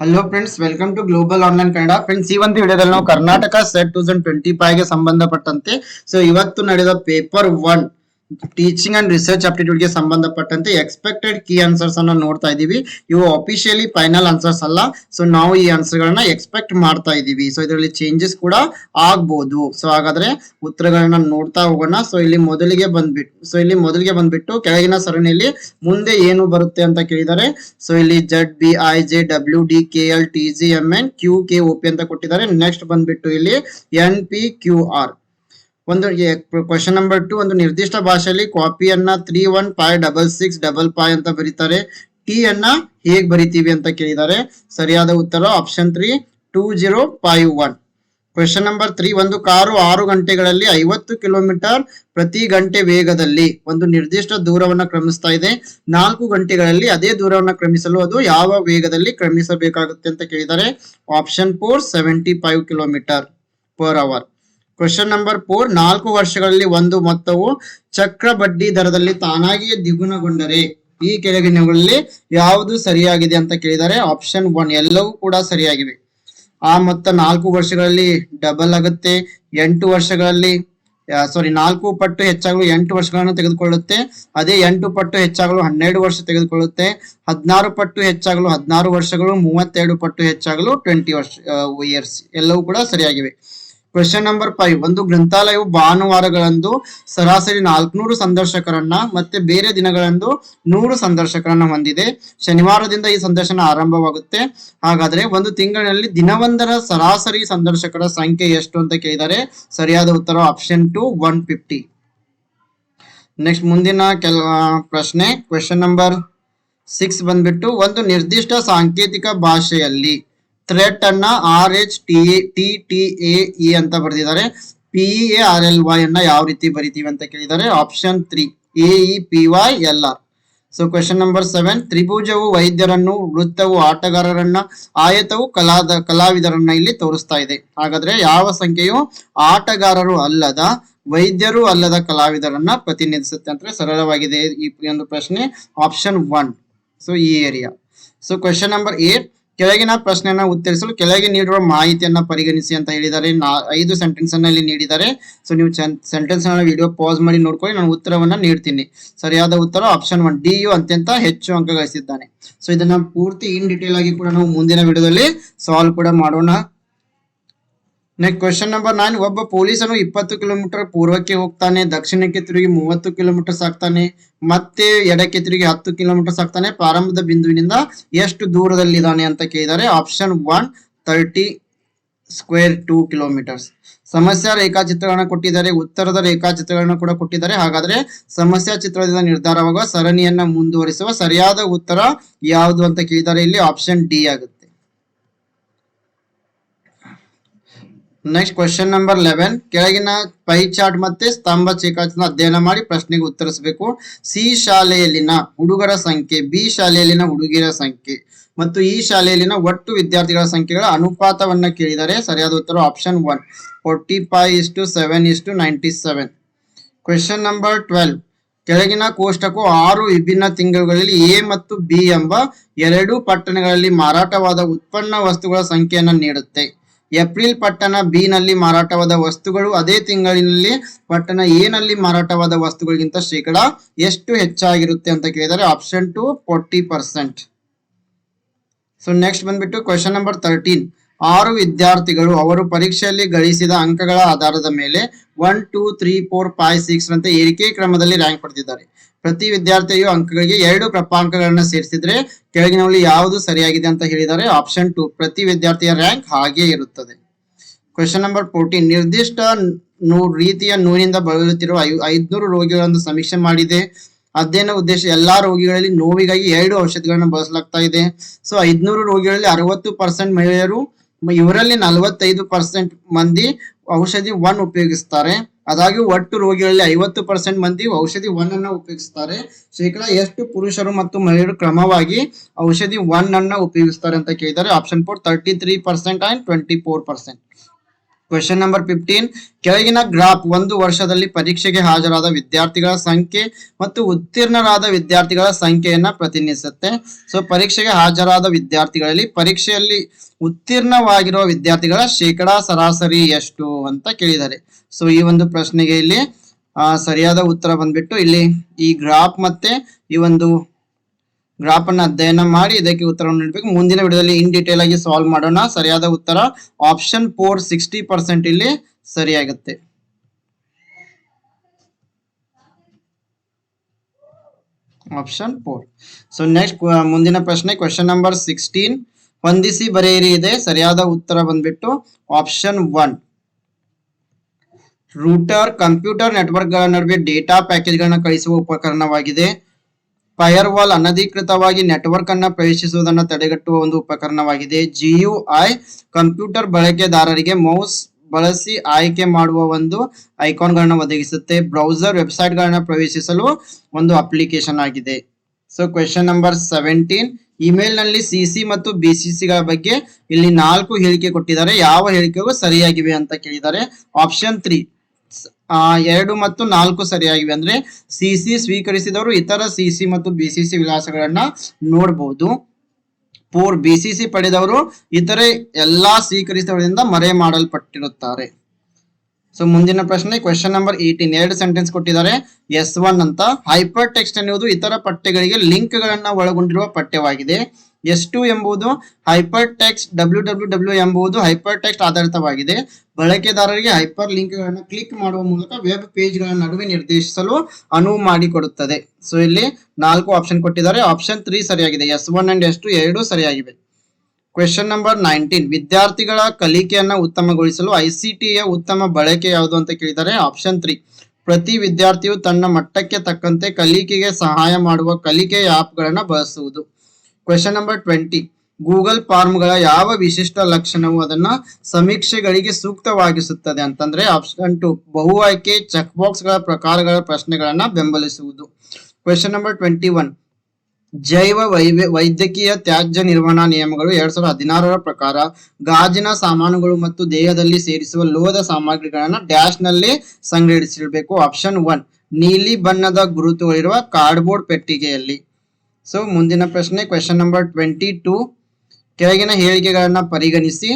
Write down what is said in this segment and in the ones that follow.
Hello friends welcome to global online Kannada friends ಈ ಒಂದು ವಿಡಿಯೋದಲ್ಲಿ ನಾವು Karnataka SET two thousand twenty ಫೈವ್ಗೆ ಸಂಬಂಧಪಟ್ಟಂತೆ ಸೊ ಇವತ್ತು ನಡೆದ paper one teaching and research ಅಪ್ಟಿಟ್ಯೂಡ್ಗೆ ಸಂಬಂಧಪಟ್ಟಂತೆ ಎಕ್ಸ್ಪೆಕ್ಟೆಡ್ ಕೀ ಆನ್ಸರ್ಸ್ ಅನ್ನ ನೋಡ್ತಾ ಇದೀವಿ ಇವು ಅಫಿಷಿಯಲಿ ಫೈನಲ್ ಆನ್ಸರ್ಸ್ ಅಲ್ಲ. ಸೊ ನಾವು ಈ ಆನ್ಸರ್ ಗಳನ್ನ ಎಕ್ಸ್ಪೆಕ್ಟ್ ಮಾಡ್ತಾ ಇದೀವಿ ಸೊ ಇದರಲ್ಲಿ ಚೇಂಜಸ್ ಕೂಡ ಆಗ್ಬಹುದು ಸೊ ಹಾಗಾದ್ರೆ ಉತ್ತರಗಳನ್ನ ನೋಡ್ತಾ ಹೋಗೋಣ. ಸೊ ಇಲ್ಲಿ ಮೊದಲಿಗೆ ಬಂದ್ಬಿಟ್ಟು ಸೊ ಇಲ್ಲಿ ಮೊದಲಿಗೆ ಬಂದ್ಬಿಟ್ಟು ಕೆಳಗಿನ ಸರಣಿಯಲ್ಲಿ ಮುಂದೆ ಏನು ಬರುತ್ತೆ ಅಂತ ಕೇಳಿದ್ದಾರೆ ಸೊ ಇಲ್ಲಿ Z B I J W D K L T G M N Q K O P ಅಂತ ಕೊಟ್ಟಿದ್ದಾರೆ. ನೆಕ್ಸ್ಟ್ ಬಂದ್ಬಿಟ್ಟು ಇಲ್ಲಿ ಎನ್ ಪಿ ಕ್ಯೂ ಆರ್ ಒಂದು ಕ್ವಶನ್ ನಂಬರ್ ಟು ಒಂದು ನಿರ್ದಿಷ್ಟ ಭಾಷೆಯಲ್ಲಿ ಕಾಪಿಯನ್ನ three one five double six double five ಅಂತ ಬರೀತಾರೆ. ಟಿ ಅನ್ನ ಹೇಗ್ ಬರಿತೀವಿ ಅಂತ ಕೇಳಿದ್ದಾರೆ. ಸರಿಯಾದ ಉತ್ತರ option three two zero five one question number three ಒಂದು ಕಾರು ಆರು ಗಂಟೆಗಳಲ್ಲಿ ಐವತ್ತು ಕಿಲೋಮೀಟರ್ ಪ್ರತಿ ಗಂಟೆ ವೇಗದಲ್ಲಿ ಒಂದು ನಿರ್ದಿಷ್ಟ ದೂರವನ್ನ ಕ್ರಮಿಸ್ತಾ ಇದೆ. ನಾಲ್ಕು ಗಂಟೆಗಳಲ್ಲಿ ಅದೇ ದೂರವನ್ನ ಕ್ರಮಿಸಲು ಅದು ಯಾವ ವೇಗದಲ್ಲಿ ಕ್ರಮಿಸಬೇಕಾಗುತ್ತೆ ಅಂತ ಕೇಳಿದ್ದಾರೆ. Option four seventy five kilometre per hour question number four ನಾಲ್ಕು ವರ್ಷಗಳಲ್ಲಿ ಒಂದು ಮೊತ್ತವು ಚಕ್ರ ಬಡ್ಡಿ ದರದಲ್ಲಿ ತಾನಾಗಿಯೇ ದ್ವಿಗುಣಗೊಂಡರೆ ಈ ಕೆಳಗಿನಗಳಲ್ಲಿ ಯಾವುದು ಸರಿಯಾಗಿದೆ ಅಂತ ಕೇಳಿದ್ದಾರೆ ಆಪ್ಷನ್ ಒನ್ ಎಲ್ಲವೂ ಕೂಡ ಸರಿಯಾಗಿವೆ. ಆ ಮೊತ್ತ ನಾಲ್ಕು ವರ್ಷಗಳಲ್ಲಿ ಡಬಲ್ ಆಗುತ್ತೆ, ಎಂಟು ವರ್ಷಗಳಲ್ಲಿ ಸಾರಿ ನಾಲ್ಕು ಪಟ್ಟು ಹೆಚ್ಚಾಗಲು ಎಂಟು ವರ್ಷಗಳನ್ನು ತೆಗೆದುಕೊಳ್ಳುತ್ತೆ, ಅದೇ ಎಂಟು ಪಟ್ಟು ಹೆಚ್ಚಾಗಲು ಹನ್ನೆರಡು ವರ್ಷ ತೆಗೆದುಕೊಳ್ಳುತ್ತೆ, ಹದಿನಾರು ಪಟ್ಟು ಹೆಚ್ಚಾಗಲು ಹದಿನಾರು ವರ್ಷಗಳು, ಮೂವತ್ತೆರಡು ಪಟ್ಟು ಹೆಚ್ಚಾಗಲು ಟ್ವೆಂಟಿ ವರ್ಷ ಇಯರ್ಸ್ ಎಲ್ಲವೂ ಕೂಡ ಸರಿಯಾಗಿವೆ. ಕ್ವೆಶನ್ ನಂಬರ್ ಫೈವ್ ಒಂದು ಗ್ರಂಥಾಲಯವು ಭಾನುವಾರಗಳಂದು ಸರಾಸರಿ ನಾಲ್ಕುನೂರು ಸಂದರ್ಶಕರನ್ನ ಮತ್ತೆ ಬೇರೆ ದಿನಗಳಂದು ನೂರು ಸಂದರ್ಶಕರನ್ನ ಹೊಂದಿದೆ. ಶನಿವಾರದಿಂದ ಈ ಸಂದರ್ಶನ ಆರಂಭವಾಗುತ್ತೆ. ಹಾಗಾದ್ರೆ ಒಂದು ತಿಂಗಳಿನಲ್ಲಿ ದಿನವೊಂದರ ಸರಾಸರಿ ಸಂದರ್ಶಕರ ಸಂಖ್ಯೆ ಎಷ್ಟು ಅಂತ ಕೇಳಿದರೆ ಸರಿಯಾದ ಉತ್ತರ option two one fifty next ಮುಂದಿನ ಕೆಲ ಪ್ರಶ್ನೆ. ಕ್ವೆಶನ್ ನಂಬರ್ ಸಿಕ್ಸ್ ಬಂದ್ಬಿಟ್ಟು ಒಂದು ನಿರ್ದಿಷ್ಟ ಸಾಂಕೇತಿಕ ಭಾಷೆಯಲ್ಲಿ ಥ್ರೆಟ್ ಅನ್ನ R H T T T A E ಅಂತ ಬರೆದಿದ್ದಾರೆ. P A R L Y ಅನ್ನ ಯಾವ ರೀತಿ ಬರಿತೀವಿ ಅಂತ ಕೇಳಿದ್ದಾರೆ. Option three A E P Y L R so question number seven ತ್ರಿಭುಜವು ವೈದ್ಯರನ್ನು, ವೃತ್ತವು ಆಟಗಾರರನ್ನ, ಆಯತವು ಕಲಾದ, ಕಲಾವಿದರನ್ನ ಇಲ್ಲಿ ತೋರಿಸ್ತಾ ಇದೆ. ಹಾಗಾದ್ರೆ ಯಾವ ಸಂಖ್ಯೆಯು ಆಟಗಾರರು ಅಲ್ಲದ, ವೈದ್ಯರು ಅಲ್ಲದ ಕಲಾವಿದರನ್ನ ಪ್ರತಿನಿಧಿಸುತ್ತೆ ಅಂದ್ರೆ ಸರಳವಾಗಿದೆ ಈ ಒಂದು ಪ್ರಶ್ನೆ. ಆಪ್ಷನ್ ಒನ್ ಸೊ ಈ area so question number eight ಕೆಳಗಿನ ಪ್ರಶ್ನೆಯನ್ನ ಉತ್ತರಿಸಲು ಕೆಳಗೆ ನೀಡುವ ಮಾಹಿತಿಯನ್ನ ಪರಿಗಣಿಸಿ ಅಂತ ಹೇಳಿದ್ದಾರೆ. ನಾ, ಐದು ಸೆಂಟೆನ್ಸ್ ಅನ್ನ ಇಲ್ಲಿ ನೀಡಿದ್ದಾರೆ. ಸೊ ನೀವು ಸೆಂಟೆನ್ಸ್ ವಿಡಿಯೋ ಪಾಸ್ ಮಾಡಿ ನೋಡ್ಕೊಳ್ಳಿ. ನಾನು ಉತ್ತರವನ್ನ ನೀಡ್ತೀನಿ. ಸರಿಯಾದ ಉತ್ತರ ಆಪ್ಷನ್ ಒನ್ ಡಿ ಯು ಅತ್ಯಂತ ಹೆಚ್ಚು ಅಂಕ ಗಳಿಸಿದ್ದಾನೆ ಸೊ ಇದನ್ನ ಪೂರ್ತಿ ಇನ್ ಡಿಟೇಲ್ ಆಗಿ ಕೂಡ ನಾವು ಮುಂದಿನ ವಿಡಿಯೋದಲ್ಲಿ ಸಾಲ್ವ್ ಕೂಡ ಮಾಡೋಣ. ನೆಕ್ಸ್ಟ್ ಕ್ವೆಶನ್ ನಂಬರ್ ನೈನ್ ಒಬ್ಬ ಪೊಲೀಸನು ಇಪ್ಪತ್ತು ಕಿಲೋಮೀಟರ್ ಪೂರ್ವಕ್ಕೆ ಹೋಗ್ತಾನೆ, ದಕ್ಷಿಣಕ್ಕೆ ತಿರುಗಿ ಮೂವತ್ತು ಕಿಲೋಮೀಟರ್ ಸಾಕ್ತಾನೆ, ಮತ್ತೆ ಎಡಕ್ಕೆ ತಿರುಗಿ ಹತ್ತು ಕಿಲೋಮೀಟರ್ ಸಾಕ್ತಾನೆ. ಪ್ರಾರಂಭದ ಬಿಂದುವಿನಿಂದ ಎಷ್ಟು ದೂರದಲ್ಲಿದ್ದಾನೆ ಅಂತ ಕೇಳಿದ್ದಾರೆ option one thirty square two kilometres ಸಮಸ್ಯಾ ರೇಖಾಚಿತ್ರಗಳನ್ನು ಕೊಟ್ಟಿದ್ದಾರೆ. ಉತ್ತರದ ರೇಖಾಚಿತ್ರಗಳನ್ನು ಕೂಡ ಕೊಟ್ಟಿದ್ದಾರೆ. ಹಾಗಾದ್ರೆ ಸಮಸ್ಯಾ ಚಿತ್ರದಿಂದ ನಿರ್ಧಾರವಾಗುವ ಸರಣಿಯನ್ನ ಮುಂದುವರಿಸುವ ಸರಿಯಾದ ಉತ್ತರ ಯಾವುದು ಅಂತ ಕೇಳಿದ್ದಾರೆ ಇಲ್ಲಿ ಆಪ್ಷನ್ ಡಿ ಆಗುತ್ತೆ. ನೆಕ್ಸ್ಟ್ ಕ್ವಶನ್ ನಂಬರ್ ಲೆವೆನ್ ಕೆಳಗಿನ ಪೈ ಚಾರ್ಟ್ ಮತ್ತೆ ಸ್ತಂಭ ಚೇಕಾಚನ ಅಧ್ಯಯನ ಮಾಡಿ ಪ್ರಶ್ನೆಗೆ ಉತ್ತರಿಸಬೇಕು. ಸಿ ಶಾಲೆಯಲ್ಲಿನ ಹುಡುಗರ ಸಂಖ್ಯೆ, ಬಿ ಶಾಲೆಯಲ್ಲಿನ ಹುಡುಗಿಯರ ಸಂಖ್ಯೆ ಮತ್ತು ಈ ಶಾಲೆಯಲ್ಲಿನ ಒಟ್ಟು ವಿದ್ಯಾರ್ಥಿಗಳ ಸಂಖ್ಯೆಗಳ ಅನುಪಾತವನ್ನ ಕೇಳಿದರೆ ಸರಿಯಾದ ಉತ್ತರ option one forty five is to seven is to ninety seven question number twelve ಕೆಳಗಿನ ಕೋಷ್ಟಕವು ಆರು ವಿಭಿನ್ನ ತಿಂಗಳುಗಳಲ್ಲಿ ಎ ಮತ್ತು ಬಿ ಎಂಬ ಎರಡು ಪಟ್ಟಣಗಳಲ್ಲಿ ಮಾರಾಟವಾದ ಉತ್ಪನ್ನ ವಸ್ತುಗಳ ಸಂಖ್ಯೆಯನ್ನು ನೀಡುತ್ತೆ. ಏಪ್ರಿಲ್ ಪಟ್ಟಣ ಬಿ ನಲ್ಲಿ ಮಾರಾಟವಾದ ವಸ್ತುಗಳು, ಅದೇ ತಿಂಗಳಿನಲ್ಲಿ ಪಟ್ಟಣ ಎ ನಲ್ಲಿ ಮಾರಾಟವಾದ ವಸ್ತುಗಳಿಗಿಂತ ಶೇಕಡ ಎಷ್ಟು ಹೆಚ್ಚಾಗಿರುತ್ತೆ ಅಂತ ಕೇಳಿದರೆ option two forty percent so next ಬಂದ್ಬಿಟ್ಟು ಕ್ವಶನ್ ನಂಬರ್ ತರ್ಟೀನ್ ಆರು ವಿದ್ಯಾರ್ಥಿಗಳು ಅವರು ಪರೀಕ್ಷೆಯಲ್ಲಿ ಗಳಿಸಿದ ಅಂಕಗಳ ಆಧಾರದ ಮೇಲೆ one two three four five six ಅಂತ ಏರಿಕೆ ಕ್ರಮದಲ್ಲಿ ರ್ಯಾಂಕ್ ಪಡೆದಿದ್ದಾರೆ. ಪ್ರತಿ ವಿದ್ಯಾರ್ಥಿಯು ಅಂಕಗಳಿಗೆ ಎರಡು ಪ್ರಪಾಂಕಗಳನ್ನ ಸೇರಿಸಿದ್ರೆ ಕೆಳಗಿನಲ್ಲಿ ಯಾವುದು ಸರಿಯಾಗಿದೆ ಅಂತ ಹೇಳಿದರೆ ಆಪ್ಷನ್ ಟು ಪ್ರತಿ ವಿದ್ಯಾರ್ಥಿಯ ರ್ಯಾಂಕ್ ಹಾಗೆ ಇರುತ್ತದೆ. ಕ್ವೆಶನ್ ನಂಬರ್ ಫೋರ್ಟೀನ್ ನಿರ್ದಿಷ್ಟ ನೂ ರೀತಿಯ ನೋವಿನಿಂದ ಬಳಲುತ್ತಿರುವ ಐ ಐದ್ನೂರು ರೋಗಿಗಳನ್ನು ಸಮೀಕ್ಷೆ ಮಾಡಿದೆ. ಅಧ್ಯಯನ ಉದ್ದೇಶ ಎಲ್ಲಾ ರೋಗಿಗಳಲ್ಲಿ ನೋವಿಗಾಗಿ ಎರಡು ಔಷಧಿಗಳನ್ನು ಬಳಸಲಾಗ್ತಾ ಇದೆ. ಸೊ ಐದ್ನೂರು ರೋಗಿಗಳಲ್ಲಿ ಅರವತ್ತು ಪರ್ಸೆಂಟ್ ಮಹಿಳೆಯರು, ಇವರಲ್ಲಿ ನಲವತ್ತೈದು ಪರ್ಸೆಂಟ್ ಮಂದಿ ಔಷಧಿ ಒನ್ ಉಪಯೋಗಿಸ್ತಾರೆ. ಆದಾಗ್ಯೂ ಒಟ್ಟು ರೋಗಿಗಳಲ್ಲಿ ಐವತ್ತು ಪರ್ಸೆಂಟ್ ಮಂದಿ ಔಷಧಿ ಒನ್ ಅನ್ನ ಉಪಯೋಗಿಸ್ತಾರೆ. ಶೇಕಡ ಎಷ್ಟು ಪುರುಷರು ಮತ್ತು ಮಹಿಳೆಯರು ಕ್ರಮವಾಗಿ ಔಷಧಿ ಒನ್ ಅನ್ನ ಉಪಯೋಗಿಸ್ತಾರೆ ಅಂತ ಕೇಳಿದ್ದಾರೆ option four thirty three percent and twenty four percent question number fifteen ಕೆಳಗಿನ ಗ್ರಾಫ್ ಒಂದು ವರ್ಷದಲ್ಲಿ ಪರೀಕ್ಷೆಗೆ ಹಾಜರಾದ ವಿದ್ಯಾರ್ಥಿಗಳ ಸಂಖ್ಯೆ ಮತ್ತು ಉತ್ತೀರ್ಣರಾದ ವಿದ್ಯಾರ್ಥಿಗಳ ಸಂಖ್ಯೆಯನ್ನ ಪ್ರತಿನಿಧಿಸುತ್ತೆ. ಸೊ ಪರೀಕ್ಷೆಗೆ ಹಾಜರಾದ ವಿದ್ಯಾರ್ಥಿಗಳಲ್ಲಿ ಪರೀಕ್ಷೆಯಲ್ಲಿ ಉತ್ತೀರ್ಣವಾಗಿರುವ ವಿದ್ಯಾರ್ಥಿಗಳ ಶೇಕಡಾ ಸರಾಸರಿ ಎಷ್ಟು ಅಂತ ಕೇಳಿದ್ದಾರೆ. ಸೊ ಈ ಒಂದು ಪ್ರಶ್ನೆಗೆ ಇಲ್ಲಿ ಸರಿಯಾದ ಉತ್ತರ ಬಂದ್ಬಿಟ್ಟು ಇಲ್ಲಿ ಈ ಗ್ರಾಫ್ ಮತ್ತೆ ಈ ಒಂದು ಗ್ರಾಫ್ ಅಧ್ಯಯನ ಮಾಡಿ ಇದಕ್ಕೆ ಉತ್ತರವನ್ನು ನೀಡಬೇಕು. ಮುಂದಿನ ವಿಡಿಯೋದಲ್ಲಿ ಇನ್ ಡೀಟೇಲ್ ಆಗಿ ಸಾಲ್ವ್ ಮಾಡೋಣ. ಸರಿಯಾದ ಉತ್ತರ ಆಪ್ಷನ್ ಫೋರ್ ಸಿಕ್ಸ್ಟಿ ಪರ್ಸೆಂಟ್ ಇಲ್ಲಿ ಸರಿಯಾಗುತ್ತೆ. ಆಪ್ಷನ್ ಫೋರ್ ಸೊ ನೆಕ್ಸ್ಟ್ ಮುಂದಿನ ಪ್ರಶ್ನೆ ಕ್ವಶನ್ ನಂಬರ್ ಸಿಕ್ಸ್ಟೀನ್ ಹೊಂದಿಸಿ ಬರೆಯಿರಿ ಇದೆ. ಸರಿಯಾದ ಉತ್ತರ ಬಂದ್ಬಿಟ್ಟು ಆಪ್ಷನ್ ಒನ್ ರೂಟರ್ ಕಂಪ್ಯೂಟರ್ ನೆಟ್ವರ್ಕ್ಗಳ ನಡುವೆ ಡೇಟಾ ಪ್ಯಾಕೇಜ್ಗಳನ್ನ ಕಳಿಸುವ ಉಪಕರಣವಾಗಿದೆ. ಫೈರ್ವಾಲ್ ಅನಧಿಕೃತವಾಗಿ ನೆಟ್ವರ್ಕ್ ಅನ್ನು ಪ್ರವೇಶಿಸುವುದನ್ನು ತಡೆಗಟ್ಟುವ ಒಂದು ಉಪಕರಣವಾಗಿದೆ. ಜಿಯು ಐ ಕಂಪ್ಯೂಟರ್ ಬಳಕೆದಾರರಿಗೆ ಮೌಸ್ ಬಳಸಿ ಆಯ್ಕೆ ಮಾಡುವ ಒಂದು ಐಕಾನ್ಗಳನ್ನು ಒದಗಿಸುತ್ತೆ. ಬ್ರೌಸರ್ ವೆಬ್ಸೈಟ್ಗಳನ್ನು ಪ್ರವೇಶಿಸಲು ಒಂದು ಅಪ್ಲಿಕೇಶನ್ ಆಗಿದೆ. ಸೊ ಕ್ವೆಶನ್ ನಂಬರ್ ಸೆವೆಂಟೀನ್ ಇಮೇಲ್ನಲ್ಲಿ ಸಿಸಿ ಮತ್ತು ಬಿ ಸಿ ಗಳ ಬಗ್ಗೆ ಇಲ್ಲಿ ನಾಲ್ಕು ಹೇಳಿಕೆ ಕೊಟ್ಟಿದ್ದಾರೆ. ಯಾವ ಹೇಳಿಕೆಗೂ ಸರಿಯಾಗಿವೆ ಅಂತ ಕೇಳಿದ್ದಾರೆ. ಆಪ್ಷನ್ ತ್ರೀ ಎರಡು ಮತ್ತು ನಾಲ್ಕು ಸರಿಯಾಗಿವೆ ಅಂದ್ರೆ ಸಿಸಿ ಸ್ವೀಕರಿಸಿದವರು ಇತರ ಸಿಸಿ ಮತ್ತು ಬಿಸಿಸಿ ವಿಳಾಸಗಳನ್ನ ನೋಡಬಹುದು ಸಿ ಬಿಸಿಸಿ ಪಡೆದವರು ಇತರೆ ಎಲ್ಲಾ ಸ್ವೀಕರಿಸಿದವರಿಂದ ಮರೆ ಮಾಡಲ್ಪಟ್ಟಿರುತ್ತಾರೆ. ಸೊ ಮುಂದಿನ ಪ್ರಶ್ನೆ ಕ್ವೆಶನ್ ನಂಬರ್ ಏಯ್ಟೀನ್ ಎರಡು ಸೆಂಟೆನ್ಸ್ ಕೊಟ್ಟಿದ್ದಾರೆ. ಎಸ್ ಒನ್ ಅಂತ. ಹೈಪರ್ ಟೆಕ್ಸ್ಟ್ ಎನ್ನುವುದು ಇತರ ಪಠ್ಯಗಳಿಗೆ ಲಿಂಕ್ ಗಳನ್ನ ಒಳಗೊಂಡಿರುವ ಪಠ್ಯವಾಗಿದೆ. ಎಸ್ ಟು ಎಂಬುದು hypertext W W W ಎಂಬುದು ಹೈಪರ್ ಟೆಕ್ಸ್ಟ್ ಆಧಾರಿತವಾಗಿದೆ. ಬಳಕೆದಾರರಿಗೆ ಹೈಪರ್ ಲಿಂಕ್ ಗಳನ್ನ ಕ್ಲಿಕ್ ಮಾಡುವ ಮೂಲಕ ವೆಬ್ ಪೇಜ್ಗಳ ನಡುವೆ ನಿರ್ದೇಶಿಸಲು ಅನುವು ಮಾಡಿಕೊಡುತ್ತದೆ. ಸೊ, ಇಲ್ಲಿ ನಾಲ್ಕು ಆಪ್ಷನ್ ಕೊಟ್ಟಿದ್ದಾರೆ. ಆಪ್ಷನ್ ತ್ರೀ ಸರಿಯಾಗಿದೆ. S one and S two ಎರಡು ಸರಿಯಾಗಿವೆ. Question number nineteen. ವಿದ್ಯಾರ್ಥಿಗಳ ಕಲಿಕೆಯನ್ನು ಉತ್ತಮಗೊಳಿಸಲು ಐಸಿಟಿಯ ಉತ್ತಮ ಬಳಕೆ ಯಾವುದು ಅಂತ ಕೇಳಿದ್ದಾರೆ. Option three. ಪ್ರತಿ ವಿದ್ಯಾರ್ಥಿಯು ತನ್ನ ಮಟ್ಟಕ್ಕೆ ತಕ್ಕಂತೆ ಕಲಿಕೆಗೆ ಸಹಾಯ ಮಾಡುವ ಕಲಿಕೆಯ ಆ್ಯಪ್ಗಳನ್ನು ಬಳಸುವುದು. ಕ್ವೆಶನ್ ನಂಬರ್ ಟ್ವೆಂಟಿ ಗೂಗಲ್ ಫಾರ್ಮ್ಗಳ ಯಾವ ವಿಶಿಷ್ಟ ಲಕ್ಷಣವು ಅದನ್ನ ಸಮೀಕ್ಷೆಗಳಿಗೆ ಸೂಕ್ತವಾಗಿಸುತ್ತದೆ ಅಂತಂದ್ರೆ ಆಪ್ಷನ್ ಟು ಬಹು ಆಯ್ಕೆ ಚೆಕ್ ಬಾಕ್ಸ್ಗಳ ಪ್ರಕಾರಗಳ ಪ್ರಶ್ನೆಗಳನ್ನ ಬೆಂಬಲಿಸುವುದು. ಕ್ವೆಶನ್ ನಂಬರ್ ಟ್ವೆಂಟಿ ಒನ್ ಜೈವ ವೈದ್ಯಕೀಯ ತ್ಯಾಜ್ಯ ನಿರ್ವಹಣಾ ನಿಯಮಗಳು ಎರಡ್ ಸಾವಿರದ ಹದಿನಾರರ ಪ್ರಕಾರ ಗಾಜಿನ ಸಾಮಾನುಗಳು ಮತ್ತು ದೇಹದಲ್ಲಿ ಸೇರಿಸುವ ಲೋಹದ ಸಾಮಗ್ರಿಗಳನ್ನ ಡ್ಯಾಶ್ನಲ್ಲಿ ಸಂಗ್ರಹಿಸಿರಬೇಕು. ಆಪ್ಷನ್ ಒನ್ ನೀಲಿ ಬಣ್ಣದ ಗುರುತುಗಳಿರುವ ಕಾರ್ಡ್ಬೋರ್ಡ್ ಪೆಟ್ಟಿಗೆಯಲ್ಲಿ. ಸೊ ಮುಂದಿನ ಪ್ರಶ್ನೆ ಕ್ವೆಶನ್ ನಂಬರ್ ಟ್ವೆಂಟಿ ಟೂ ಕೆಳಗಿನ ಹೇಳಿಕೆಗಳನ್ನ ಪರಿಗಣಿಸಿ.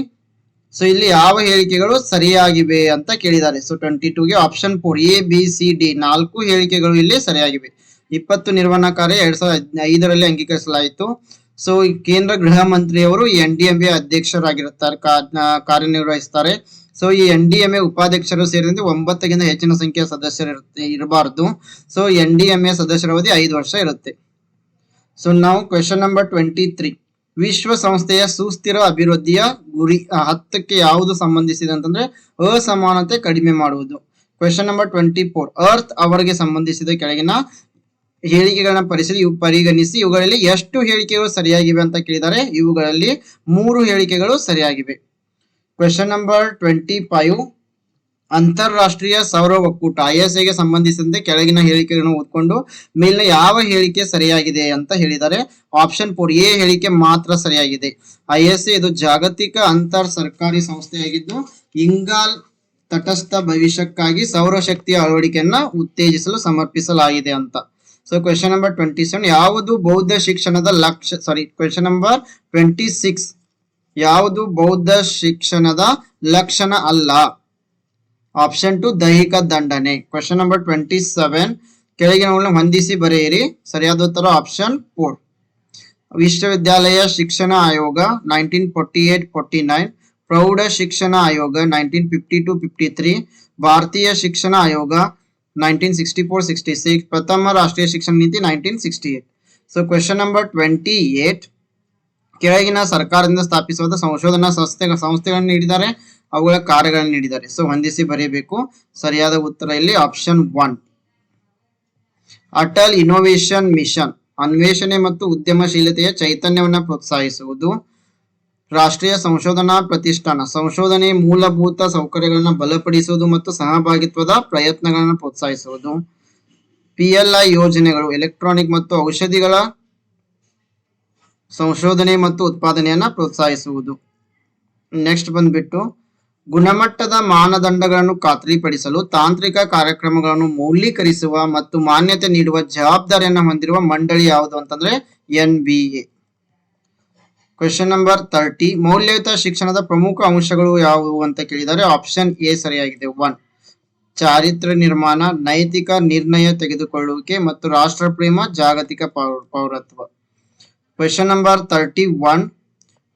ಸೊ ಇಲ್ಲಿ ಯಾವ ಹೇಳಿಕೆಗಳು ಸರಿಯಾಗಿವೆ ಅಂತ ಕೇಳಿದ್ದಾರೆ. So twenty ಟೂಗೆ option four A B C D ನಾಲ್ಕು ಹೇಳಿಕೆಗಳು ಇಲ್ಲಿ ಸರಿಯಾಗಿವೆ. ಇಪ್ಪತ್ತು ನಿರ್ವಹಣಾ ಕಾರ್ಯ ಎರಡ್ ಸಾವಿರದ ಐದರಲ್ಲಿ ಅಂಗೀಕರಿಸಲಾಯಿತು. ಸೊ ಕೇಂದ್ರ ಗೃಹ ಮಂತ್ರಿಯವರು ಎನ್ ಡಿ ಎಂ ಎ ಅಧ್ಯಕ್ಷರಾಗಿರುತ್ತಾರೆ ಕಾರ್ಯನಿರ್ವಹಿಸ್ತಾರೆ. ಸೊ ಈ ಎನ್ ಡಿ ಎಂ ಎ ಉಪಾಧ್ಯಕ್ಷರು ಸೇರಿದಂತೆ ಒಂಬತ್ತಕ್ಕಿಂತ ಹೆಚ್ಚಿನ ಸಂಖ್ಯೆಯ ಸದಸ್ಯರು ಇರಬಾರ್ದು. So N D M A ಸದಸ್ಯರ ಅವಧಿ ಐದು ವರ್ಷ ಇರುತ್ತೆ. ಸೊ ನಾವು ಕ್ವೆಶನ್ ನಂಬರ್ ಟ್ವೆಂಟಿ ತ್ರೀ ವಿಶ್ವಸಂಸ್ಥೆಯ ಸುಸ್ಥಿರ ಅಭಿವೃದ್ಧಿಯ ಗುರಿ ಹತ್ತಕ್ಕೆ ಯಾವುದು ಸಂಬಂಧಿಸಿದೆ ಅಂತಂದ್ರೆ ಅಸಮಾನತೆ ಕಡಿಮೆ ಮಾಡುವುದು. Question number twenty four earth ಅವರಿಗೆ ಸಂಬಂಧಿಸಿದ ಕೆಳಗಿನ ಹೇಳಿಕೆಗಳನ್ನ ಪರಿಸಿ ಪರಿಗಣಿಸಿ, ಇವುಗಳಲ್ಲಿ ಎಷ್ಟು ಹೇಳಿಕೆಗಳು ಸರಿಯಾಗಿವೆ ಅಂತ ಕೇಳಿದ್ದಾರೆ ಇವುಗಳಲ್ಲಿ ಮೂರು ಹೇಳಿಕೆಗಳು ಸರಿಯಾಗಿವೆ. ಕ್ವೆಶನ್ ನಂಬರ್ ಟ್ವೆಂಟಿ ಫೈವ್ ಅಂತಾರಾಷ್ಟ್ರೀಯ ಸೌರ ಒಕ್ಕೂಟ ಐಎಸ್ಎ ಗೆ ಸಂಬಂಧಿಸಿದಂತೆ ಕೆಳಗಿನ ಹೇಳಿಕೆಗಳನ್ನು ಓದ್ಕೊಂಡು ಮೇಲಿನ ಯಾವ ಹೇಳಿಕೆ ಸರಿಯಾಗಿದೆ ಅಂತ ಹೇಳಿದ್ದಾರೆ. ಆಪ್ಷನ್ ಫೋರ್ ಎ ಹೇಳಿಕೆ ಮಾತ್ರ ಸರಿಯಾಗಿದೆ. ಐಎಸ್ಎ ಇದು ಜಾಗತಿಕ ಅಂತರ್ ಸರ್ಕಾರಿ ಸಂಸ್ಥೆಯಾಗಿದ್ದು, ಇಂಗಾಲ್ ತಟಸ್ಥ ಭವಿಷ್ಯಕ್ಕಾಗಿ ಸೌರಶಕ್ತಿಯ ಅಳವಡಿಕೆಯನ್ನ ಉತ್ತೇಜಿಸಲು ಸಮರ್ಪಿಸಲಾಗಿದೆ ಅಂತ. So question number twenty seven ಯಾವುದು ಬೌದ್ಧ ಶಿಕ್ಷಣದ ಲಕ್ಷ್ಯ sorry question number twenty six ಯಾವುದು ಬೌದ್ಧ ಶಿಕ್ಷಣದ ಲಕ್ಷಣ ಅಲ್ಲ? ಆಪ್ಷನ್ ಟು ದೈಹಿಕ ದಂಡನೆ. ಕ್ವೆಶನ್ ನಂಬರ್ ಟ್ವೆಂಟಿ ಸೆವೆನ್ ಕೆಳಗಿನ ಹೊಂದಿಸಿ ಬರೆಯಿರಿ. ಸರಿಯಾದ ಉತ್ತರ ಆಪ್ಷನ್ ಫೋರ್ ವಿಶ್ವವಿದ್ಯಾಲಯ ಶಿಕ್ಷಣ ಆಯೋಗ nineteen forty eight forty nine ಪ್ರೌಢ ಶಿಕ್ಷಣ ಆಯೋಗ nineteen fifty two fifty three ಭಾರತೀಯ ಶಿಕ್ಷಣ ಆಯೋಗ nineteen sixty four sixty six ಪ್ರಥಮ ರಾಷ್ಟ್ರೀಯ ಶಿಕ್ಷಣ ನೀತಿ nineteen sixty eight so question number twenty eight ಕೆಳಗಿನ ಸರ್ಕಾರದಿಂದ ಸ್ಥಾಪಿಸುವ ಸಂಶೋಧನಾ ಸಂಸ್ಥೆ ಸಂಸ್ಥೆಗಳನ್ನು ನೀಡಿದ್ದಾರೆ. ಅವುಗಳ ಕಾರ್ಯಗಳನ್ನು ನೀಡಿದ್ದಾರೆ. ಸೊ ಹೊಂದಿಸಿ ಬರೆಯಬೇಕು. ಸರಿಯಾದ ಉತ್ತರ ಇಲ್ಲಿ option one Atal innovation mission ಅನ್ವೇಷಣೆ ಮತ್ತು ಉದ್ಯಮಶೀಲತೆಯ ಚೈತನ್ಯವನ್ನು ಪ್ರೋತ್ಸಾಹಿಸುವುದು. ರಾಷ್ಟ್ರೀಯ ಸಂಶೋಧನಾ ಪ್ರತಿಷ್ಠಾನ. ಸಂಶೋಧನೆ ಮೂಲಭೂತ ಸೌಕರ್ಯಗಳನ್ನು ಬಲಪಡಿಸುವುದು ಮತ್ತು ಸಹಭಾಗಿತ್ವದ ಪ್ರಯತ್ನಗಳನ್ನು ಪ್ರೋತ್ಸಾಹಿಸುವುದು. ಪಿಎಲ್ಐ ಯೋಜನೆಗಳು. ಎಲೆಕ್ಟ್ರಾನಿಕ್ ಮತ್ತು ಔಷಧಿಗಳ ಸಂಶೋಧನೆ ಮತ್ತು ಉತ್ಪಾದನೆಯನ್ನು ಪ್ರೋತ್ಸಾಹಿಸುವುದು. ನೆಕ್ಸ್ಟ್ ಬಂದ್ಬಿಟ್ಟು ಗುಣಮಟ್ಟದ ಮಾನದಂಡಗಳನ್ನು ಖಾತ್ರಿಪಡಿಸಲು ತಾಂತ್ರಿಕ ಕಾರ್ಯಕ್ರಮಗಳನ್ನು ಮೌಲ್ಯೀಕರಿಸುವ ಮತ್ತು ಮಾನ್ಯತೆ ನೀಡುವ ಜವಾಬ್ದಾರಿಯನ್ನು ಹೊಂದಿರುವ ಮಂಡಳಿ ಯಾವುದು ಅಂತಂದ್ರೆ N B A question number thirty ಮೌಲ್ಯಯುತ ಶಿಕ್ಷಣದ ಪ್ರಮುಖ ಅಂಶಗಳು ಯಾವುವು ಅಂತ ಕೇಳಿದರೆ ಆಪ್ಷನ್ ಎ ಸರಿಯಾಗಿದೆ. ಒನ್ ಚಾರಿತ್ರ ನಿರ್ಮಾಣ, ನೈತಿಕ ನಿರ್ಣಯ ತೆಗೆದುಕೊಳ್ಳುವಿಕೆ ಮತ್ತು ರಾಷ್ಟ್ರ ಪ್ರೇಮ, ಜಾಗತಿಕ ಪೌರತ್ವ. ಕ್ವೆಶನ್ ನಂಬರ್ ತರ್ಟಿ ಒನ್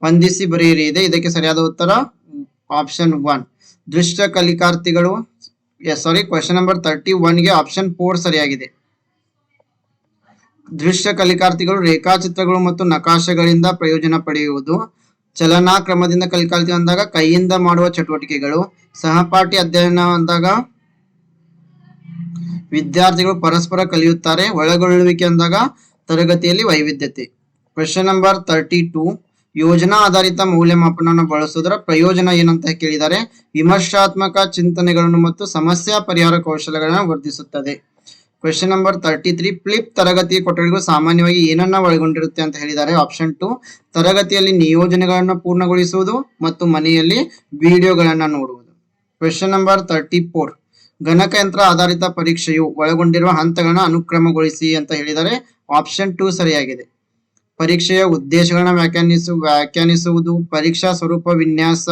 ಹೊಂದಿಸಿ ಬರೆಯಿರಿ. ಇದೆ, ಇದಕ್ಕೆ ಸರಿಯಾದ ಉತ್ತರ? ಆಪ್ಷನ್ ಒನ್ ದೃಷ್ಟ ಕಲಿಕಾರ್ಥಿಗಳು ಸಾರಿ ಕ್ವಶನ್ ನಂಬರ್ ತರ್ಟಿ ಒನ್ಗೆ ಆಪ್ಷನ್ ಫೋರ್ ಸರಿಯಾಗಿದೆ. ದೃಶ್ಯ ಕಲಿಕಾರ್ಥಿಗಳು ರೇಖಾಚಿತ್ರಗಳು ಮತ್ತು ನಕಾಶೆಗಳಿಂದ ಪ್ರಯೋಜನ ಪಡೆಯುವುದು. ಚಲನಾ ಕ್ರಮದಿಂದ ಕಲಿಕಾರ್ಥಿ ಅಂದಾಗ ಕೈಯಿಂದ ಮಾಡುವ ಚಟುವಟಿಕೆಗಳು. ಸಹಪಾಠಿ ಅಧ್ಯಯನ ಅಂದಾಗ ವಿದ್ಯಾರ್ಥಿಗಳು ಪರಸ್ಪರ ಕಲಿಯುತ್ತಾರೆ. ಒಳಗೊಳ್ಳುವಿಕೆ ಅಂದಾಗ ತರಗತಿಯಲ್ಲಿ ವೈವಿಧ್ಯತೆ. ಕ್ವಶನ್ ನಂಬರ್ ತರ್ಟಿ ಟೂ ಯೋಜನಾ ಆಧಾರಿತ ಮೌಲ್ಯಮಾಪನವನ್ನು ಬಳಸುವುದರ ಪ್ರಯೋಜನ ಏನಂತ ಕೇಳಿದ್ದಾರೆ ವಿಮರ್ಶಾತ್ಮಕ ಚಿಂತನೆಗಳನ್ನು ಮತ್ತು ಸಮಸ್ಯೆ ಪರಿಹಾರ ಕೌಶಲ್ಯಗಳನ್ನು ವರ್ಧಿಸುತ್ತದೆ. Question number thirty three flip ತರಗತಿ ಕೊಠಡಿಗಳು ಸಾಮಾನ್ಯವಾಗಿ ಏನನ್ನ ಒಳಗೊಂಡಿರುತ್ತೆ ಅಂತ ಹೇಳಿದ್ದಾರೆ ಆಪ್ಷನ್ ಟು ತರಗತಿಯಲ್ಲಿ ನಿಯೋಜನೆಗಳನ್ನು ಪೂರ್ಣಗೊಳಿಸುವುದು ಮತ್ತು ಮನೆಯಲ್ಲಿ ವಿಡಿಯೋಗಳನ್ನು ನೋಡುವುದು. ಕ್ವೆಶನ್ ನಂಬರ್ ತರ್ಟಿ ಫೋರ್ ಗಣಕಯಂತ್ರ ಆಧಾರಿತ ಪರೀಕ್ಷೆಯು ಒಳಗೊಂಡಿರುವ ಹಂತಗಳನ್ನು ಅನುಕ್ರಮಗೊಳಿಸಿ ಅಂತ ಹೇಳಿದರೆ ಆಪ್ಷನ್ ಟು ಸರಿಯಾಗಿದೆ. ಪರೀಕ್ಷೆಯ ಉದ್ದೇಶಗಳನ್ನ ವ್ಯಾಖ್ಯಾನಿಸು ವ್ಯಾಖ್ಯಾನಿಸುವುದು, ಪರೀಕ್ಷಾ ಸ್ವರೂಪ ವಿನ್ಯಾಸ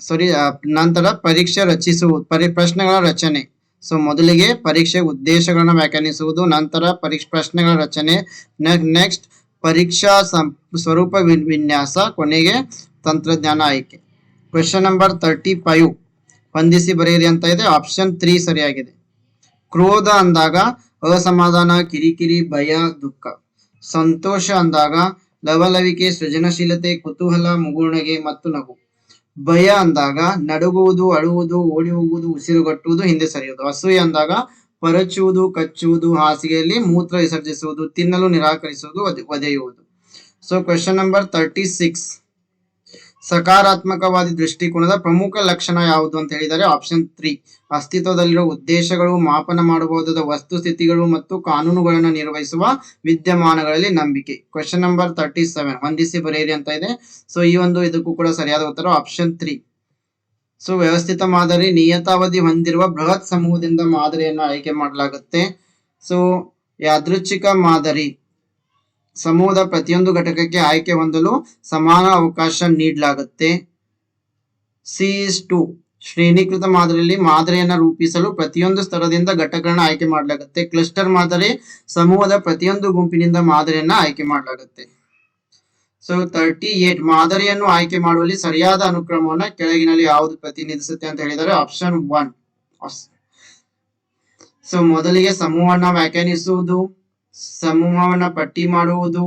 ಸರಿ ನಂತರ ಪರೀಕ್ಷೆ ರಚಿಸುವುದು, ಪರಿ ಪ್ರಶ್ನೆಗಳ ರಚನೆ. ಸೊ ಮೊದಲಿಗೆ ಪರೀಕ್ಷೆ ಉದ್ದೇಶಗಳನ್ನ ವ್ಯಾಖ್ಯಾನಿಸುವುದು, ನಂತರ ಪರೀಕ್ಷೆ ಪ್ರಶ್ನೆಗಳ ರಚನೆ ನೆಕ್ಸ್ಟ್ ಪರೀಕ್ಷಾ ಸ್ವರೂಪ ವಿನ್- ವಿನ್ಯಾಸ, ಕೊನೆಗೆ ತಂತ್ರಜ್ಞಾನ ಆಯ್ಕೆ. ಕ್ವೆಶನ್ ನಂಬರ್ ತರ್ಟಿ ಫೈವ್ ಹೊಂದಿಸಿ ಬರೆಯಿರಿ ಅಂತ ಇದೆ. ಆಪ್ಷನ್ ತ್ರೀ ಸರಿಯಾಗಿದೆ. ಕ್ರೋಧ ಅಂದಾಗ ಅಸಮಾಧಾನ, ಕಿರಿಕಿರಿ, ಭಯ, ದುಃಖ. ಸಂತೋಷ ಅಂದಾಗ ಲವಲವಿಕೆ, ಸೃಜನಶೀಲತೆ, ಕುತೂಹಲ, ಮುಗುಳ್ನಗೆ ಮತ್ತು ನಗು. ಭಯ ಅಂದಾಗ ನಡುಗುವುದು, ಅಳುವುದು ಓಡಿ ಹೋಗುವುದು ಉಸಿರುಗಟ್ಟುವುದು ಹಿಂದೆ ಸರಿಯುವುದು. ಅಸೂಯೆ ಅಂದಾಗ ಪರಚುವುದು, ಕಚ್ಚುವುದು, ಹಾಸಿಗೆಯಲ್ಲಿ ಮೂತ್ರ ವಿಸರ್ಜಿಸುವುದು, ತಿನ್ನಲು ನಿರಾಕರಿಸುವುದು, ಒದೆ- ಒದೆಯುವುದು. So question number thirty six ಸಕಾರಾತ್ಮಕವಾದಿ ದೃಷ್ಟಿಕೋನದ ಪ್ರಮುಖ ಲಕ್ಷಣ ಯಾವುದು ಅಂತ ಹೇಳಿದರೆ ಆಪ್ಷನ್ ತ್ರೀ ಅಸ್ತಿತ್ವದಲ್ಲಿರುವ ಉದ್ದೇಶಗಳು, ಮಾಪನ ಮಾಡಬಹುದಾದ ವಸ್ತುಸ್ಥಿತಿಗಳು ಮತ್ತು ಕಾನೂನುಗಳನ್ನು ನಿರ್ವಹಿಸುವ ವಿದ್ಯಮಾನಗಳಲ್ಲಿ ನಂಬಿಕೆ. ಕ್ವೆಶನ್ ನಂಬರ್ ತರ್ಟಿ ಸೆವೆನ್ ಹೊಂದಿಸಿ ಬರೆಯಿರಿ ಅಂತ ಇದೆ. ಸೊ ಈ ಒಂದು ಇದಕ್ಕೂ ಕೂಡ ಸರಿಯಾದ ಉತ್ತರ ಆಪ್ಷನ್ ತ್ರೀ ಸೊ ವ್ಯವಸ್ಥಿತ ಮಾದರಿ, ನಿಯತಾವಧಿ ಹೊಂದಿರುವ ಬೃಹತ್ ಸಮೂಹದಿಂದ ಮಾದರಿಯನ್ನು ಆಯ್ಕೆ ಮಾಡಲಾಗುತ್ತೆ. ಸೊ ಯಾದೃಚ್ಛಿಕ ಮಾದರಿ. ಸಮೂಹದ ಪ್ರತಿಯೊಂದು ಘಟಕಕ್ಕೆ ಆಯ್ಕೆ ಹೊಂದಲು ಸಮಾನ ಅವಕಾಶ ನೀಡಲಾಗುತ್ತೆ. ಸಿ ಇಸ್ ಟು ಶ್ರೇಣೀಕೃತ ಮಾದರಿಯಲ್ಲಿ ಮಾದರಿಯನ್ನು ರೂಪಿಸಲು ಪ್ರತಿಯೊಂದು ಸ್ತರದಿಂದ ಘಟಕಗಳನ್ನು ಆಯ್ಕೆ ಮಾಡಲಾಗುತ್ತೆ. ಕ್ಲಸ್ಟರ್ ಮಾದರಿ ಸಮೂಹದ ಪ್ರತಿಯೊಂದು ಗುಂಪಿನಿಂದ ಮಾದರಿಯನ್ನ ಆಯ್ಕೆ ಮಾಡಲಾಗುತ್ತೆ. ಸೊ ತರ್ಟಿ ಏಟ್ ಮಾದರಿಯನ್ನು ಆಯ್ಕೆ ಮಾಡುವಲ್ಲಿ ಸರಿಯಾದ ಅನುಕ್ರಮವನ್ನು ಕೆಳಗಿನಲ್ಲಿ ಯಾವುದು ಪ್ರತಿನಿಧಿಸುತ್ತೆ ಅಂತ ಹೇಳಿದರೆ ಆಪ್ಷನ್ ಒನ್ ಸೊ ಮೊದಲಿಗೆ ಸಮೂಹವನ್ನು ವ್ಯಾಖ್ಯಾನಿಸುವುದು. ಸಮೂಹವನ್ನ ಪಟ್ಟಿ ಮಾಡುವುದು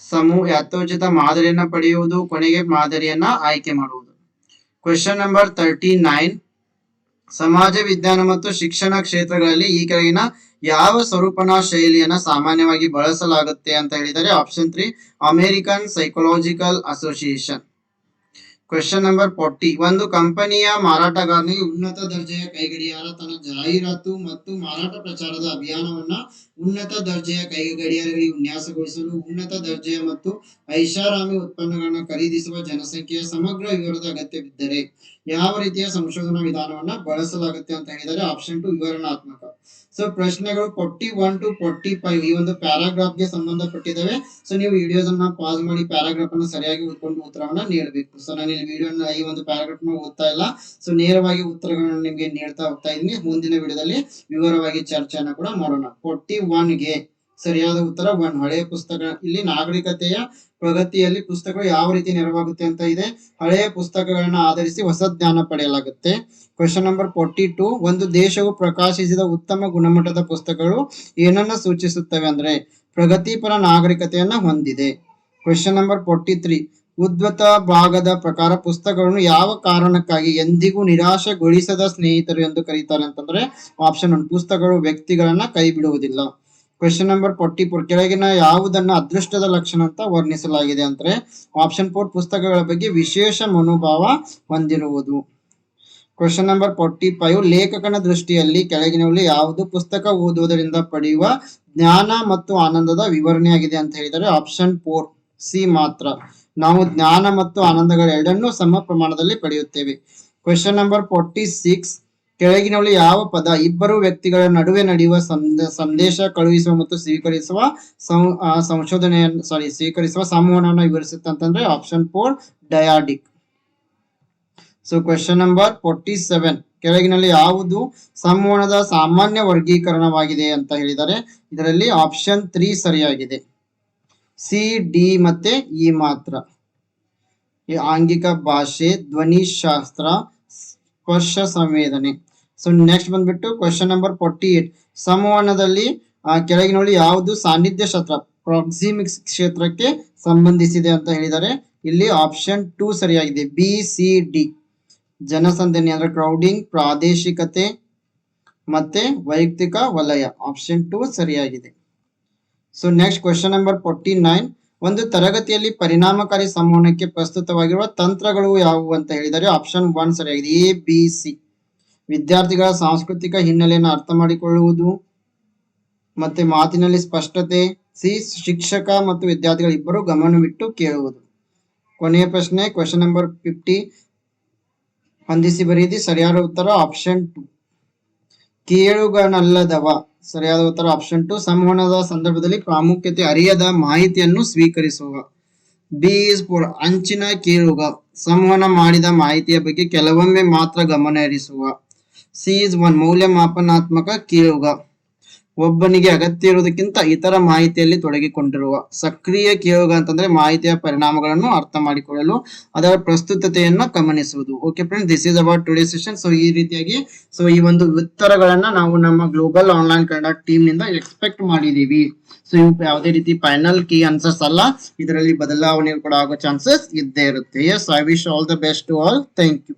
ಸಮೂಹ ಯಥೋಚಿತ ಮಾದರಿಯನ್ನ ಪಡೆಯುವುದು, ಕೊನೆಗೆ ಮಾದರಿಯನ್ನ ಆಯ್ಕೆ ಮಾಡುವುದು. ಕ್ವೆಶನ್ ನಂಬರ್ ತರ್ಟಿ ನೈನ್ ಸಮಾಜ, ವಿಜ್ಞಾನ ಮತ್ತು ಶಿಕ್ಷಣ ಕ್ಷೇತ್ರಗಳಲ್ಲಿ ಈ ಕೆಳಗಿನ ಯಾವ ಸ್ವರೂಪನ ಶೈಲಿಯನ್ನ ಸಾಮಾನ್ಯವಾಗಿ ಬಳಸಲಾಗುತ್ತೆ ಅಂತ ಹೇಳಿದರೆ option three American psychological association question number forty ಒಂದು ಕಂಪನಿಯ ಮಾರಾಟಗಾರನಿಗೆ ಉನ್ನತ ದರ್ಜೆಯ ಕೈಗಡಿಯಾರ ತನ್ನ ಜಾಹೀರಾತು ಮತ್ತು ಮಾರಾಟ ಪ್ರಚಾರದ ಅಭಿಯಾನವನ್ನ ಉನ್ನತ ದರ್ಜೆಯ ಕೈಗಡಿಯಾರಗಳಿಗೆ ವಿನ್ಯಾಸಗೊಳಿಸಲು, ಉನ್ನತ ದರ್ಜೆಯ ಮತ್ತು ಐಷಾರಾಮಿ ಉತ್ಪನ್ನಗಳನ್ನು ಖರೀದಿಸುವ ಜನಸಂಖ್ಯೆಯ ಸಮಗ್ರ ವಿವರದ ಅಗತ್ಯವಿದ್ದರೆ, ಯಾವ ರೀತಿಯ ಸಂಶೋಧನಾ ವಿಧಾನವನ್ನ ಬಳಸಲಾಗುತ್ತೆ ಅಂತ ಹೇಳಿದರೆ ಆಪ್ಷನ್ ಟು ವಿವರಣಾತ್ಮಕ. ಸೊ ಪ್ರಶ್ನೆಗಳು forty one to forty five ಈ ಒಂದು ಪ್ಯಾರಾಗ್ರಾಫ್ಗೆ ಸಂಬಂಧಪಟ್ಟಿದ್ದಾವೆ. ಸೊ ನೀವು ವಿಡಿಯೋಸ್ ಅನ್ನ ಪಾಸ್ ಮಾಡಿ ಪ್ಯಾರಾಗ್ರಾಫ್ ಅನ್ನ ಸರಿಯಾಗಿ ಉತ್ಕೊಂಡು ಉತ್ತರವನ್ನ ನೀಡಬೇಕು. ಸೊ ನಾನು ಇಲ್ಲಿ ವಿಡಿಯೋ ಈ ಒಂದು ಪ್ಯಾರಾಗ್ರಾಫ್ನ ಓದ್ತಾ ಇಲ್ಲ. ಸೊ ನೇರವಾಗಿ ಉತ್ತರಗಳನ್ನ ನಿಮ್ಗೆ ನೀಡ್ತಾ ಹೋಗ್ತಾ ಇದ್ದೀನಿ. ಮುಂದಿನ ವಿಡಿಯೋದಲ್ಲಿ ವಿವರವಾಗಿ ಚರ್ಚೆಯನ್ನ ಕೂಡ ಮಾಡೋಣ. ಫೋರ್ಟಿ ಗೆ ಸರಿಯಾದ ಉತ್ತರ ಒನ್ ಹಳೆಯ ಪುಸ್ತಕ. ಇಲ್ಲಿ ನಾಗರಿಕತೆಯ ಪ್ರಗತಿಯಲ್ಲಿ ಪುಸ್ತಕಗಳು ಯಾವ ರೀತಿ ನೆರವಾಗುತ್ತೆ ಅಂತ ಇದೆ. ಹಳೆಯ ಪುಸ್ತಕಗಳನ್ನ ಆಧರಿಸಿ ಹೊಸ ಜ್ಞಾನ ಪಡೆಯಲಾಗುತ್ತೆ. ಕ್ವೆಶನ್ ನಂಬರ್ ಫೋರ್ಟಿ ಟು ಒಂದು ದೇಶವು ಪ್ರಕಾಶಿಸಿದ ಉತ್ತಮ ಗುಣಮಟ್ಟದ ಪುಸ್ತಕಗಳು ಏನನ್ನ ಸೂಚಿಸುತ್ತವೆ ಅಂದ್ರೆ ಪ್ರಗತಿಪರ ನಾಗರಿಕತೆಯನ್ನ ಹೊಂದಿದೆ. ಕ್ವೆಶನ್ ನಂಬರ್ ಫೋರ್ಟಿ ತ್ರೀ ಉದ್ವತ ಭಾಗದ ಪ್ರಕಾರ ಪುಸ್ತಕಗಳನ್ನು ಯಾವ ಕಾರಣಕ್ಕಾಗಿ ಎಂದಿಗೂ ನಿರಾಶೆಗೊಳಿಸದ ಸ್ನೇಹಿತರು ಎಂದು ಕರೀತಾರೆ ಅಂತಂದ್ರೆ ಆಪ್ಷನ್ ಒನ್ ಪುಸ್ತಕಗಳು ವ್ಯಕ್ತಿಗಳನ್ನ ಕೈ ಬಿಡುವುದಿಲ್ಲ ಕ್ವೆಶನ್ ನಂಬರ್ ಫೋರ್ಟಿ ಫೋರ್ ಕೆಳಗಿನ ಯಾವುದನ್ನ ಅದೃಷ್ಟದ ಲಕ್ಷಣ ಅಂತ ವರ್ಣಿಸಲಾಗಿದೆ ಅಂದ್ರೆ ಆಪ್ಷನ್ ಫೋರ್ ಪುಸ್ತಕಗಳ ಬಗ್ಗೆ ವಿಶೇಷ ಮನೋಭಾವ ಹೊಂದಿರುವುದು. ಕ್ವಶನ್ ನಂಬರ್ ಫೋರ್ಟಿ ಫೈವ್ ಲೇಖಕನ ದೃಷ್ಟಿಯಲ್ಲಿ ಕೆಳಗಿನಲ್ಲಿ ಯಾವುದು ಪುಸ್ತಕ ಓದುವುದರಿಂದ ಪಡೆಯುವ ಜ್ಞಾನ ಮತ್ತು ಆನಂದದ ವಿವರಣೆಯಾಗಿದೆ ಅಂತ ಹೇಳಿದರೆ ಆಪ್ಷನ್ ಫೋರ್ ಸಿ ಮಾತ್ರ. ನಾವು ಜ್ಞಾನ ಮತ್ತು ಆನಂದಗಳೆರಡನ್ನೂ ಸಮ ಪ್ರಮಾಣದಲ್ಲಿ ಪಡೆಯುತ್ತೇವೆ. ಕ್ವೆಶನ್ ನಂಬರ್ ಫೋರ್ಟಿ ಸಿಕ್ಸ್ ಕೆಳಗಿನಲ್ಲಿ ಯಾವ ಪದ? ಇಬ್ಬರು ವ್ಯಕ್ತಿಗಳ ನಡುವೆ ನಡೆಯುವ ಸಂದ- ಸಂದೇಶ ಕಳುಹಿಸುವ ಮತ್ತು ಸ್ವೀಕರಿಸುವ ಸಂಶೋಧನೆಯನ್ನು ಸಾರಿ ಸ್ವೀಕರಿಸುವ ಸಂವಹನವನ್ನು ವಿವರಿಸುತ್ತೆ ಅಂತಂದ್ರೆ option four dyadic so question number forty seven ಕೆಳಗಿನಲ್ಲಿ ಯಾವುದು ಸಂವಹನದ ಸಾಮಾನ್ಯ ವರ್ಗೀಕರಣವಾಗಿದೆ ಅಂತ ಹೇಳಿದರೆ ಇದರಲ್ಲಿ ಆಪ್ಷನ್ ತ್ರೀ ಸರಿಯಾಗಿದೆ. ಸಿ ಡಿ ಮತ್ತೆ ಇ ಮಾತ್ರ. ಈ ಆಂಗಿಕ ಭಾಷೆ ಧ್ವನಿಶಾಸ್ತ್ರ, ಸ್ಪರ್ಶ ಸಂವೇದನೆ. ಸೊ ನೆಕ್ಸ್ಟ್ ಬಂದ್ಬಿಟ್ಟು ಕ್ವಶನ್ ನಂಬರ್ ಫೋರ್ಟಿ ಏಟ್ ಸಂವಹನದಲ್ಲಿ ಕೆಳಗಿನಲ್ಲಿ ಯಾವುದು ಸಾನ್ನಿಧ್ಯ ಕ್ಷೇತ್ರ, ಪ್ರಾಕ್ಸಿಮಿಕ್ಸ್ ಕ್ಷೇತ್ರಕ್ಕೆ ಸಂಬಂಧಿಸಿದೆ ಅಂತ ಹೇಳಿದ್ದಾರೆ. ಇಲ್ಲಿ ಆಪ್ಷನ್ ಟೂ ಸರಿಯಾಗಿದೆ. ಬಿ ಸಿ ಡಿ ಜನಸಂದಣಿ ಅಂದ್ರೆ ಕ್ರೌಡಿಂಗ್ ಪ್ರಾದೇಶಿಕತೆ ಮತ್ತೆ ವೈಯಕ್ತಿಕ ವಲಯ. ಆಪ್ಷನ್ ಟೂ ಸರಿಯಾಗಿದೆ. So next question number forty nine ಒಂದು ತರಗತಿಯಲ್ಲಿ ಪರಿಣಾಮಕಾರಿ ಸಂವಹನಕ್ಕೆ ಪ್ರಸ್ತುತವಾಗಿರುವ ತಂತ್ರಗಳು ಯಾವುವು ಅಂತ ಹೇಳಿದರೆ ಆಪ್ಷನ್ ಒನ್ ಸರಿಯಾಗಿದೆ. ಎ ಬಿ ಸಿ ವಿದ್ಯಾರ್ಥಿಗಳ ಸಾಂಸ್ಕೃತಿಕ ಹಿನ್ನೆಲೆಯನ್ನು ಅರ್ಥ ಮಾಡಿಕೊಳ್ಳುವುದು ಮತ್ತೆ ಮಾತಿನಲ್ಲಿ ಸ್ಪಷ್ಟತೆ, ಸಿ, ಶಿಕ್ಷಕ ಮತ್ತು ವಿದ್ಯಾರ್ಥಿಗಳ ಇಬ್ಬರು ಗಮನವಿಟ್ಟು ಕೇಳುವುದು. ಕೊನೆಯ ಪ್ರಶ್ನೆ ಕ್ವೆಶನ್ ನಂಬರ್ ಫಿಫ್ಟಿ ಹೊಂದಿಸಿ ಬರೆಯಿರಿ, ಸರಿಯಾದ ಉತ್ತರ ಆಪ್ಷನ್ ಟು ಕೇಳುಗನಲ್ಲದವ, ಸರಿಯಾದ ಉತ್ತರ ಆಪ್ಷನ್ ಟು ಸಂವಹನದ ಸಂದರ್ಭದಲ್ಲಿ ಪ್ರಾಮುಖ್ಯತೆ ಅರಿಯದ ಮಾಹಿತಿಯನ್ನು ಸ್ವೀಕರಿಸುವ. ಬಿ ಇಸ್ ಫೋರ್ ಅಂಚಿನ ಕೇಳುಗ, ಸಂವಹನ ಮಾಡಿದ ಮಾಹಿತಿಯ ಬಗ್ಗೆ ಕೆಲವೊಮ್ಮೆ ಮಾತ್ರ ಗಮನ ಹರಿಸುವ ಸಿ ಇಸ್ ಒನ್ ಮೌಲ್ಯಮಾಪನಾತ್ಮಕ ಕೇಳುಗ. ಒಬ್ಬನಿಗೆ ಅಗತ್ಯ ಇರುವುದಕ್ಕಿಂತ ಇತರ ಮಾಹಿತಿಯಲ್ಲಿ ತೊಡಗಿಕೊಂಡಿರುವ. ಸಕ್ರಿಯ ಕೇಳುಗ ಅಂತಂದ್ರೆ ಮಾಹಿತಿಯ ಪರಿಣಾಮಗಳನ್ನು ಅರ್ಥ ಮಾಡಿಕೊಳ್ಳಲು ಅದರ ಪ್ರಸ್ತುತತೆಯನ್ನು ಗಮನಿಸುವುದು. Okay friend this is about today session so ಈ ರೀತಿಯಾಗಿ ಸೊ ಈ ಒಂದು ಉತ್ತರಗಳನ್ನ ನಾವು ನಮ್ಮ ಗ್ಲೋಬಲ್ ಆನ್ಲೈನ್ ಕನ್ನಡ ಟೀಮ್ನಿಂದ ಎಕ್ಸ್ಪೆಕ್ಟ್ ಮಾಡಿದೀವಿ ಸೊ ಇವು ಯಾವುದೇ ರೀತಿ ಫೈನಲ್ ಕೀ ಆನ್ಸರ್ಸ್ ಅಲ್ಲ. ಇದರಲ್ಲಿ ಬದಲಾವಣೆ ಕೂಡ ಆಗೋ ಚಾನ್ಸಸ್ ಇದ್ದೇ ಇರುತ್ತೆ. Yes I wish all the best to all thank you